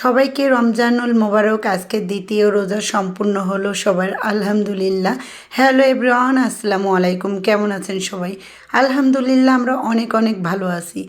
সবাইকে রমজানুল মোবারক আজকে দ্বিতীয় রোজা সম্পূর্ণ হলো সবার আলহামদুলিল্লাহ। হ্যালো এব্রাহান আসসালামু আলাইকুম, কেমন আছেন সবাই? আলহামদুলিল্লাহ, আমরা অনেক অনেক ভালো আছি।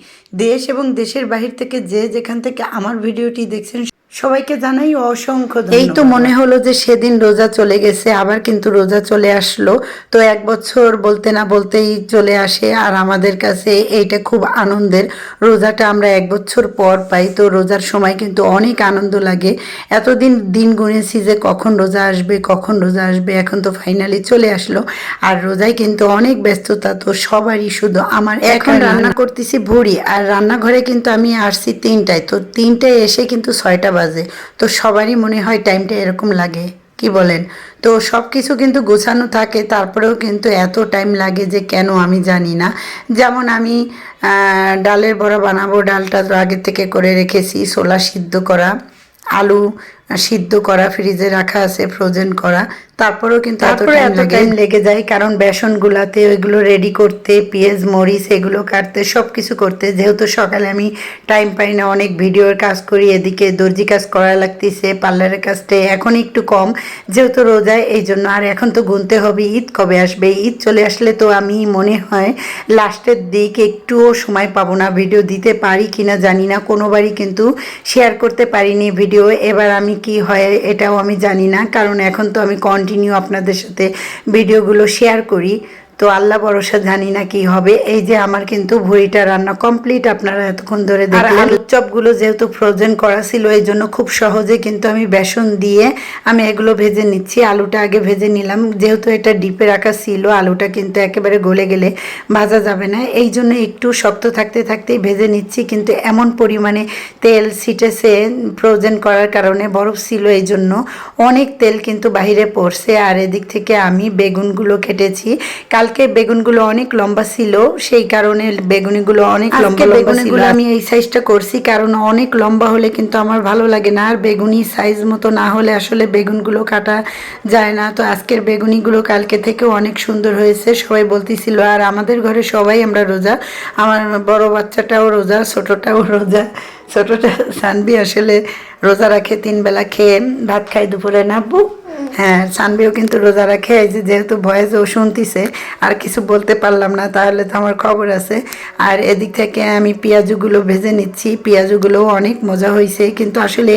দেশ এবং দেশের বাহির থেকে যে যেখান থেকে আমার ভিডিওটি দেখছেন সবাইকে জানাই অসংখ্য এই তো মনে হলো যে সেদিন রোজা চলে গেছে আবার কিন্তু রোজা চলে আসলো। তো এক বছর বলতে না বলতেই চলে আসে আর আমাদের কাছে এইটা খুব আনন্দের। রোজাটা আমরা এক বছর পর পাই তো রোজার সময় কিন্তু অনেক আনন্দ লাগে। এতদিন দিন গুনেছি যে কখন রোজা আসবে কখন রোজা আসবে এখন তো ফাইনালি চলে আসলো। আর রোজায় কিন্তু অনেক ব্যস্ততা তো সবারই শুধু আমার এখন রান্না। করতেছি ভুড়ি আর রান্নাঘরে কিন্তু আমি আসছি তিনটায় তো তিনটায় এসে কিন্তু ছয়টা বাজে। তো সবারই মনে হয় টাইমটা এরকম লাগে। কি বলেন? তো সব কিছু কিন্তু গোছানো থাকে, তারপরেও কিন্তু এত টাইম লাগে যে কেন আমি জানি না। যেমন আমি ডালের বড়া বানাবো, ডালটা আগে থেকে করে রেখেছি, ছোলা সিদ্ধ করা, আলু সিদ্ধ করা ফ্রিজে রাখা আছে ফ্রোজেন করা। তারপরেও কিন্তু এত টাইম লেগে যায় কারণ বেসন গুলাতে ওইগুলো রেডি করতে পেঁয়াজ মরিচ এগুলো কাটতে সব কিছু করতে। যেহেতু সকালে আমি টাইম পাই না অনেক ভিডিওর কাজ করি এদিকে দর্জি কাজ করা লাগতেছে পার্লারের কাজটা এখন একটু কম। যেহেতু রোজায় এই জন্য আর এখন তো গুনতে হবে ঈদ কবে আসবে? ঈদ চলে আসলে তো আমি মনে হয় লাস্টের দিক একটুও সময় পাবো না। ভিডিও দিতে পারি কিনা জানি না কোনোবারই কিন্তু শেয়ার করতে পারিনি ভিডিও। এবার আমি কি হয় এটাও আমি জানি না, কারণ এখন তো আমি কন্টিনিউ আপনাদের সাথে ভিডিওগুলো শেয়ার করি। তো আল্লাহ ভরসা জানি না কি হবে। এই যে আমার কিন্তু ভুড়িটা রান্না কমপ্লিট আপনারা এতক্ষণ ধরে দেখলেন। আলুর চপগুলো যেহেতু ফ্রোজেন করা ছিল এই জন্য খুব সহজে কিন্তু আমি বেসন দিয়ে আমি এগুলো ভেজে নিচ্ছি। আলুটা আগে ভেজে নিলাম। যেহেতু এটা ডিপে রাখা ছিল আলুটা কিন্তু একেবারে গলে গেলে ভাজা যাবে না। এই জন্য একটু শক্ত থাকতে থাকতেই ভেজে নিচ্ছি কিন্তু এমন পরিমাণে তেল ছিটেছে ফ্রোজেন করার কারণে বরফ ছিল এই জন্য অনেক তেল কিন্তু বাইরে পড়ছে। আর এদিক থেকে আমি বেগুনগুলো কেটেছি। কালকে বেগুনগুলো অনেক লম্বা ছিল সেই কারণে বেগুনিগুলো অনেক লম্বা বেগুনিগুলো আমি এই সাইজটা করছি কারণ অনেক লম্বা হলে কিন্তু আমার ভালো লাগে না আর বেগুনি সাইজ মতো না হলে আসলে বেগুনগুলো কাটা যায় না। তো আজকের বেগুনিগুলো কালকে থেকে অনেক সুন্দর হয়েছে সবাই বলতেছিল আর আমাদের ঘরে সবাই আমরা রোজা আমার বড় বাচ্চাটাও রোজা ছোটটাও রোজা। ছোটটা সানবি আসলে রোজা রাখে তিন বেলা খেয়ে ভাত খাই দুপুরে নাবু হ্যাঁ সানবিও কিন্তু রোজা রাখে। এই যে যেহেতু ভয়েস ও শুনতিছে, আর কিছু বলতে পারলাম না, তাহলে তো আমার খবর আছে। আর এদিক থেকে আমি পেঁয়াজুগুলো ভেজে নিচ্ছি। পেঁয়াজুগুলোও অনেক মজা হয়েছে কিন্তু আসলে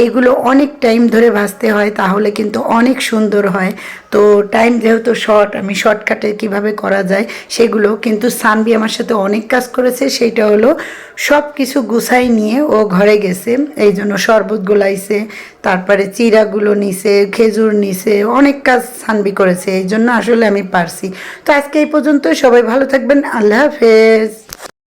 এইগুলো অনেক টাইম ধরে ভাজতে হয়, তাহলে কিন্তু অনেক সুন্দর হয়। তো টাইম যেহেতু শর্ট আমি শর্টকাটে কীভাবে করা যায় সেগুলো কিন্তু সানবি আমার সাথে অনেক কাজ করেছে, সেইটা হলো সব কিছু গুছাই নিয়ে ও ঘরে গেছে, এই জন্য শরবত গোলাইছে, তারপরে চিরাগুলো নিছে, খেজুর নিছে, অনেক কাজ সানবি করেছে, এই জন্য আসলে আমি পারছি। তো আজকে এই পর্যন্ত সবাই ভালো থাকবেন, আল্লাহ হাফেজ।